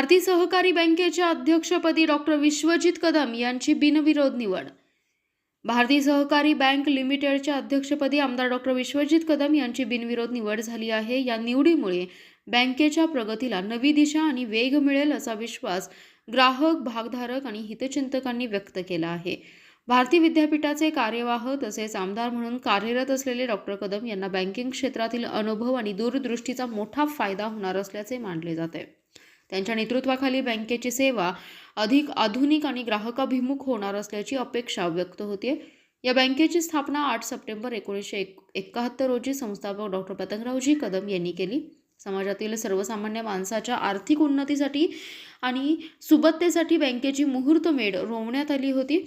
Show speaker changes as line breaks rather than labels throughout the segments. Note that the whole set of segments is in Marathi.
भारतीय सहकारी बँकेच्या अध्यक्षपदी डॉक्टर विश्वजित कदम यांची बिनविरोध निवड. भारतीय सहकारी बँक लिमिटेडच्या अध्यक्षपदी आमदार डॉक्टर विश्वजित कदम यांची बिनविरोध निवड झाली आहे. या निवडीमुळे बँकेच्या प्रगतीला नवी दिशा आणि वेग मिळेल असा विश्वास ग्राहक भागधारक आणि हितचिंतकांनी व्यक्त केला आहे. भारतीय विद्यापीठाचे कार्यवाह तसेच आमदार म्हणून कार्यरत असलेले डॉक्टर कदम यांना बँकिंग क्षेत्रातील अनुभव आणि दूरदृष्टीचा मोठा फायदा होणार असल्याचे मानले जाते. त्यांच्या नेतृत्वाखाली बँकेची सेवा अधिक आधुनिक आणि ग्राहकाभिमुख होणार असल्याची अपेक्षा व्यक्त होते या बँकेची स्थापना आठ सप्टेंबर एकोणीसशे एक एकाहत्तर रोजी संस्थापक डॉक्टर पतंगरावजी कदम यांनी केली. समाजातील सर्वसामान्य माणसाच्या आर्थिक उन्नतीसाठी आणि सुबत्तेसाठी बँकेची मुहूर्तमेढ रोवण्यात आली होती.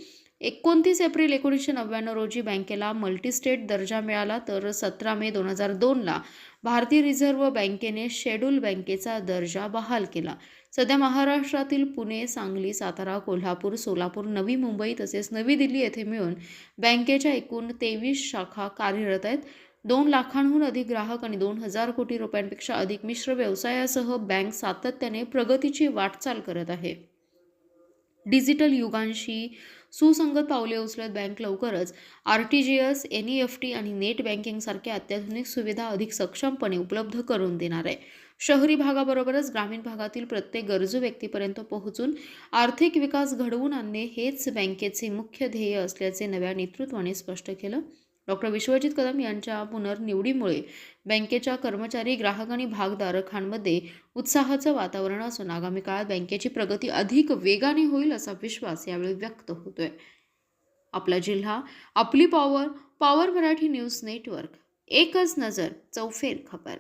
एकोणतीस एप्रिल एकोणीसशे नव्याण्णव रोजी बँकेला मल्टीस्टेट दर्जा मिळाला तर सतरा मे दोन हजार दोनला भारतीय रिझर्व्ह बँकेने शेड्यूल बँकेचा दर्जा बहाल केला. सध्या महाराष्ट्रातील पुणे सांगली सातारा कोल्हापूर सोलापूर नवी मुंबई तसेच नवी दिल्ली येथे मिळून बँकेच्या एकूण तेवीस शाखा कार्यरत आहेत. दोन लाखांहून अधिक ग्राहक आणि दोन हजार कोटी रुपयांपेक्षा अधिक मिश्र व्यवसायासह बँक सातत्याने प्रगतीची वाटचाल करत आहे. डिजिटल युगांशी सुसंगत पावले उचलत बँक लवकरच. R T G S N E F T आणि नेट बँकिंगसारख्या अत्याधुनिक सुविधा अधिक सक्षमपणे उपलब्ध करून देणार आहे. शहरी भागाबरोबरच ग्रामीण भागातील प्रत्येक गरजू व्यक्तीपर्यंत पोहोचून आर्थिक विकास घडवून आणणे हेच बँकेचे मुख्य ध्येय असल्याचे नव्या नेतृत्वाने स्पष्ट केलं. डॉक्टर विश्वजित कदम यांच्या पुनर्निवडीमुळे बँकेच्या कर्मचारी ग्राहक आणि भागधारकांमध्ये उत्साहाचं वातावरण असून आगामी काळात बँकेची प्रगती अधिक वेगाने होईल असा विश्वास यावेळी व्यक्त होतोय. आपला जिल्हा आपली power power Marathi news network एकच नजर चौफेर खबर.